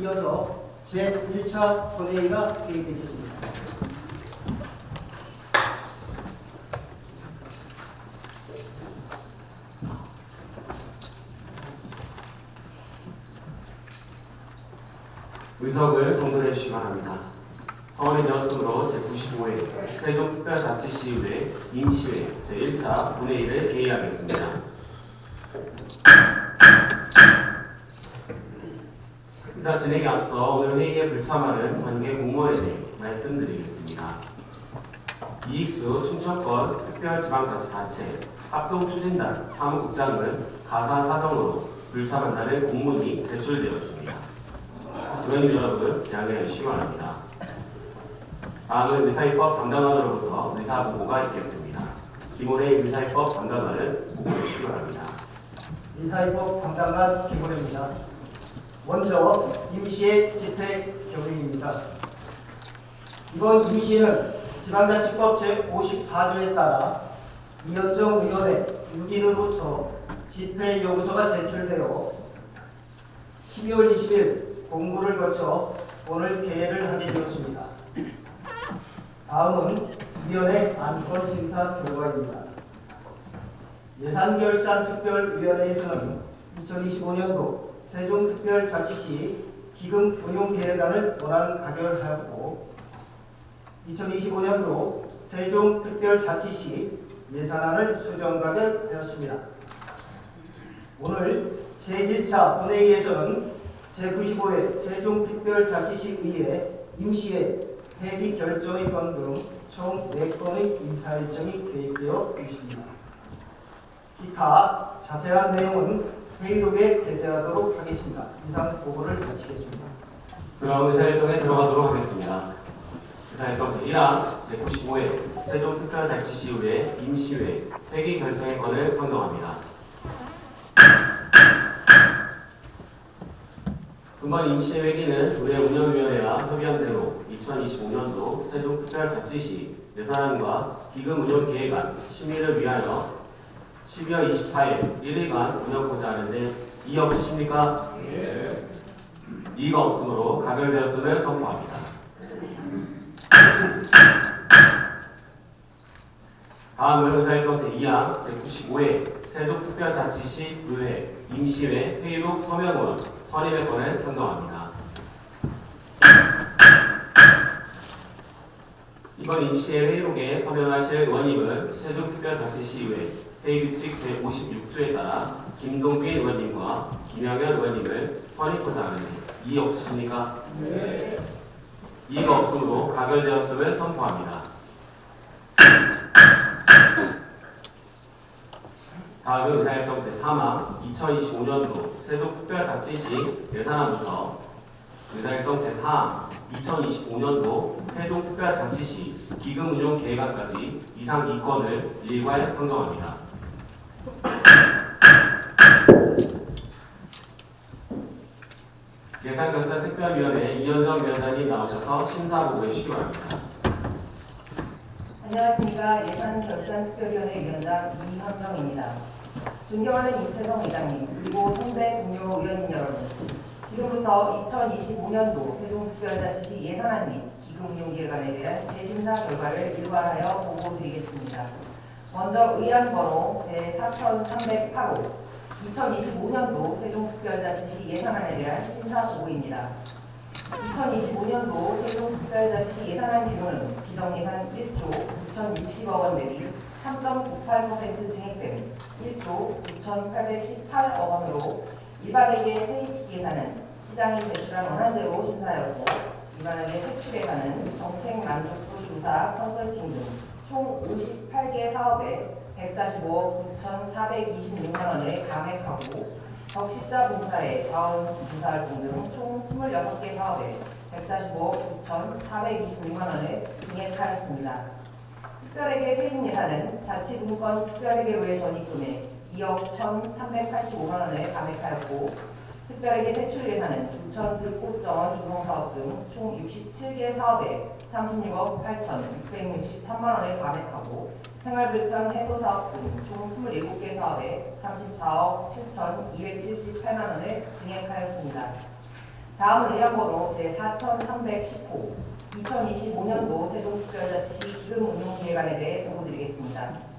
이어서 제1차 본회의가 계획되겠습니다. 의석을 정돈해 주시기 바랍니다. 성원이 되었으므로 제95회 세종특별자치시의회 임시회 제1차 본회의를 개의하겠습니다. 의사 진행에 앞서 오늘 회의에 불참하는 관계 공무원에 대해 말씀드리겠습니다. 이익수 충청권 특별지방자치단체 합동추진단 사무국장은 가사 사정으로 불참한다는 공문이 제출되었습니다. 의원님 여러분 양해해 주시기 바랍니다. 다음은 의사입법 담당관으로부터 의사 보고가 있겠습니다. 김원혜 의사입법 담당관은 보고해 주시기 바랍니다. 이사입법 담당관 김원입니다. 먼저 임시의 집회 경위입니다. 이번 임시는 지방자치법 제54조에 따라 이현정 의원의 6인으로부터 집회 요구서가 제출되어 12월 20일 공부를 거쳐 오늘 개회를 하게 되었습니다. 다음은 위원회 안건 심사 결과입니다. 예산결산특별위원회에서는 2025년도 세종특별자치시 기금 운용계획안을 원안 가결하였고 2025년도 세종특별자치시 예산안을 수정 가결하였습니다. 오늘 제1차 본회의에서는 제95회 세종특별자치시의회 임시회 회기 결정의 건 등 총 4건의 인사일정이 계획되어 있습니다. 기타 자세한 내용은 회의록에 게재하도록 하겠습니다. 이상 보고를 마치겠습니다. 그럼 의사일정에 들어가도록 하겠습니다. 의사일정 제1항 제95회 세종특별자치시의회 임시회 회기 결정의 건을 선정합니다. 금번 임시 회기는 의회 운영위원회와 협의한 대로 2025년도 세종특별자치시 예산안과 기금 운영 계획안 심의를 위하여 12월 24일 1일간 운영하고자 하는데 이의 없으십니까? 이의가 없으므로 가결되었음을 선포합니다. 다음은 의사일정 제2항 제95회 세종특별자치시 의회 임시회 회의록 서명원 선임의 건을 선정합니다. 이번 임시회 회의록에 서명하실 의원님은 세종특별자치시의회 회의규칙 제56조에 따라 김동빈 의원님과 김영현 의원님을 선임하고자 하는데 이의 없으십니까? 이의가 없으므로 가결되었음을 선포합니다. 다음은 의사일정 제3항 2025년도 세종특별자치시 예산안부터 의사일정 제4항 2025년도 세종특별자치시 기금운용계획안까지 이상 2건을 일괄 상정합니다. 예산결산 특별위원회 이현정 위원장님 나오셔서 심사 보고해 주시기 바랍니다. 안녕하십니까 예산결산특별위원회 위원장 이현정입니다. 존경하는 임채성 의장님 그리고 선배 동료 의원님 여러분 지금부터 2025년도 세종특별자치시 예산안 및 기금운용계획안에 대한 재심사 결과를 일괄하여 보고 드리겠습니다. 먼저 의안번호 제4308호 2025년도 세종특별자치시 예산안에 대한 심사 보고입니다. 2025년도 세종특별자치시 예산안 규모는 기정예산 1조 9,060억 원 대비 3.98% 증액된 1조 9,818억 원으로 일반회계 세입 예산은 시장이 제출한 원안대로 심사하였고 일반회계 세출 예산은 정책 만족도 조사 컨설팅 등 총 58개 사업에 145억 9,426만 원을 감액하고 적시자 봉사에 자원 봉사 활동 등 총 26개 사업에 145억 9,426만 원을 증액하였습니다. 특별회계 세입 예산은 자치분권 특별회계로의 전입금에 2억 1,385만 원을 감액하였고 특별회계 세출 예산은 조천 들꽃정원 조성사업 등 총 67개 사업에 36억 8,663만 원을 감액하고 생활불편 해소 사업 등 총 27개 사업에 34억 7,278만 원을 증액하였습니다. 다음은 의원번호 제4310호 2025년도 세종특별자치시 기금운용계획안에 대해 보고드리겠습니다.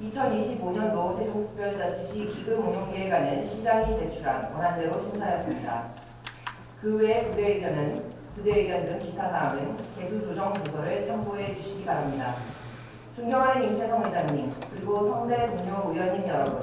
2025년도 세종특별자치시 기금운용계획안은 시장이 제출한 권한대로 심사였습니다. 그 외 부대 의견은 부대 의견 등 기타 사항은 개수 조정 문서를 참고해 주시기 바랍니다. 존경하는 임채성 의장님 그리고 성대 동료 의원님 여러분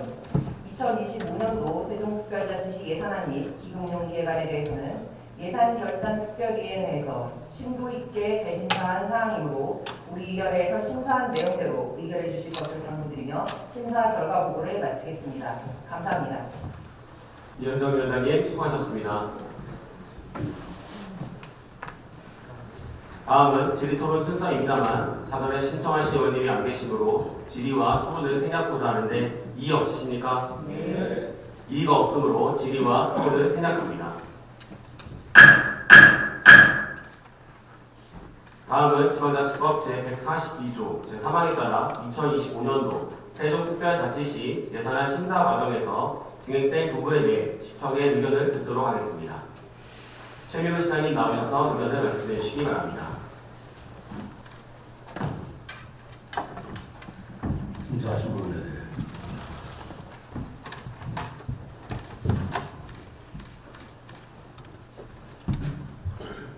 2025년도 세종특별자치시 예산안 및 기금운용계획안에 대해서는 예산결산특별위에 내에서 심도 있게 재심사한 사항이므로 우리 위원회에서 심사한 내용대로 의결해 주실 것을 당부드 리며 심사 결과 보고를 마치겠습니다. 감사합니다. 이현정 위원장님 수고하셨습니다. 다음은 질의토론 순서입니다만 사전에 신청하신 의원님이 안 계시므로 질의와 토론을 생략하고자 하는데 이의 없으십니까? 네. 이의가 없으므로 질의와 토론을 생략합니다. 다음은 지방자치법 제142조 제3항에 따라 2025년도 세종특별자치시 예산안 심사 과정에서 진행된 부분에 대해 시청의 의견을 듣도록 하겠습니다. 최민호 시장님 나오셔서 의견을 말씀해 주시기 바랍니다. 심사하신 분들에 대해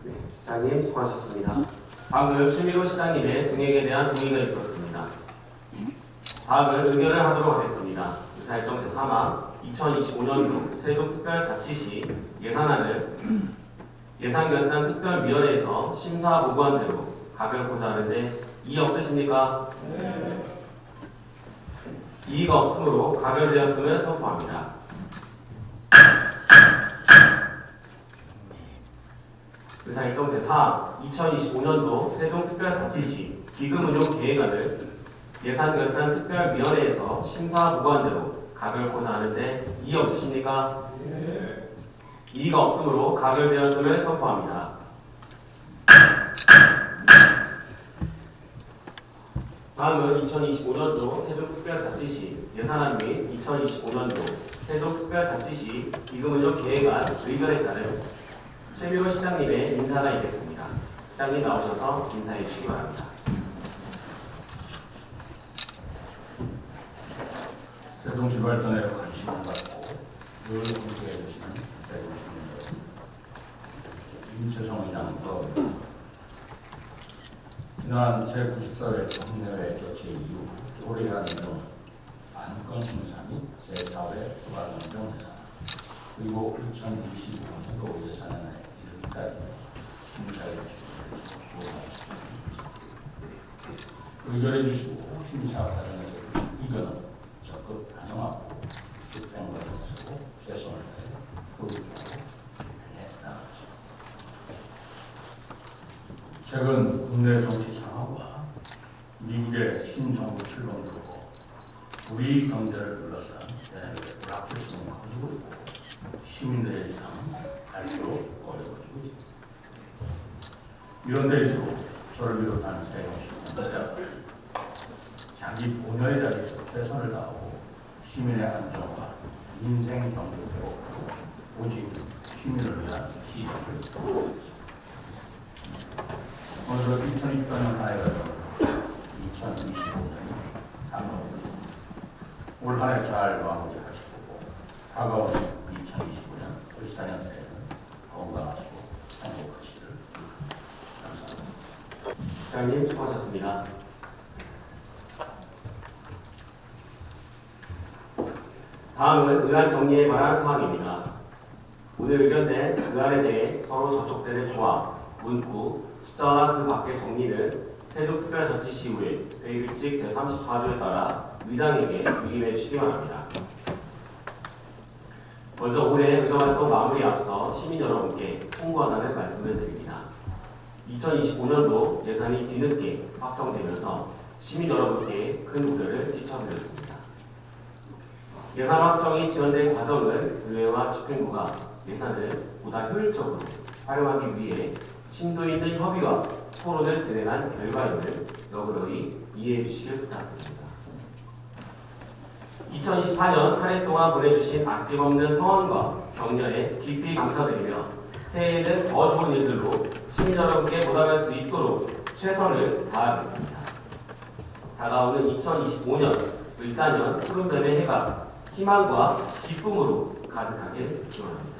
네, 시장님 수고하셨습니다. 방금 최민호 시장님의 증액에 대한 동의가 있었습니다. 다음은 의견을 하도록 하겠습니다. 의사일정 제3항 2025년도 세종특별자치시 예산안을 예산결산특별위원회에서 심사 보고한 대로 가결코자 하는데 이의 없으십니까? 이의가 없으므로 가결되었음을 선포합니다. 의사일정 제4 2025년도 세종특별자치시 기금운용 계획안을 예산결산 특별위원회에서 심사 보고한 대로 가결코자 하는데 이의 없으십니까? 이의가 없으므로 가결되었음을 선포합니다. 다음은 2025년도 세종특별자치시 예산안 및 2025년도 세종특별자치시 기금운용 계획안 의견에 따른 최민호 시장님의 인사가 있겠습니다. 시장님 나오셔서 인사해 주시기 바랍니다. 세종시 발전에 관심을 갖고 늘 함께해 주시는 세종시 여러분 임채성 의장님도 지난 제94회 정례회 개최 이후 소리하는 등 안건 심사 및 제4회 추가 변경 예산 그리고 2025년도 예산 의결해 주시고 심사 과정에서 의견은 적극 반영하고 집행 과정에서 최선을 다해 보여주고 집행해 나가겠습니다. 최근 국내 정치 상황과 미국의 신정부 출범으로 우리 경제를 둘러싼 대외 불확실성이 커지고 있고 시민들의 일상은 갈수록 어려워지고 있습니다. 이런 데일수록 저를 비롯한 세종시 공자들 자기 본연의 자리에서 최선을 다하고 시민의 안전과 인생 경제로 오직 시민을 위한 이루어가겠습니다. 오늘은 2024년 하여서 2025년이 다가오고 있습니다. 올 한 해 잘 마무리하시고 다가오는 2025년 불사년 새해는 건강하시고 행복하시기를 감사합니다. 시장님 수고하셨습니다. 다음은 의안 정리에 관한 사항입니다. 오늘 의견된 의안에 대해 서로 접촉되는 조합, 문구, 숫자와 그 밖의 정리는 세종특별자치시 후에 회의규칙 제34조에 따라 의장에게 위임해 주시기 바랍니다. 먼저 올해 의정활동 마무리 앞서 시민 여러분께 홍보하다는 말씀을 드립니다. 2025년도 예산이 뒤늦게 확정되면서 시민 여러분께 큰 우려를 끼쳐드렸습니다. 예산 확정이 지연된 과정은 의회와 집행부가 예산을 보다 효율적으로 활용하기 위해 심도 있는 협의와 토론을 진행한 결과임을 너그러이 이해해 주시길 부탁드립니다. 2024년 한 해 동안 보내주신 아낌없는 성원과 격려에 깊이 감사드리며 새해에는 더 좋은 일들로 시민 여러분께 보답할 수 있도록 최선을 다하겠습니다. 다가오는 2025년 을사년 푸른뱀의 해가 희망과 기쁨으로 가득하게 기원합니다.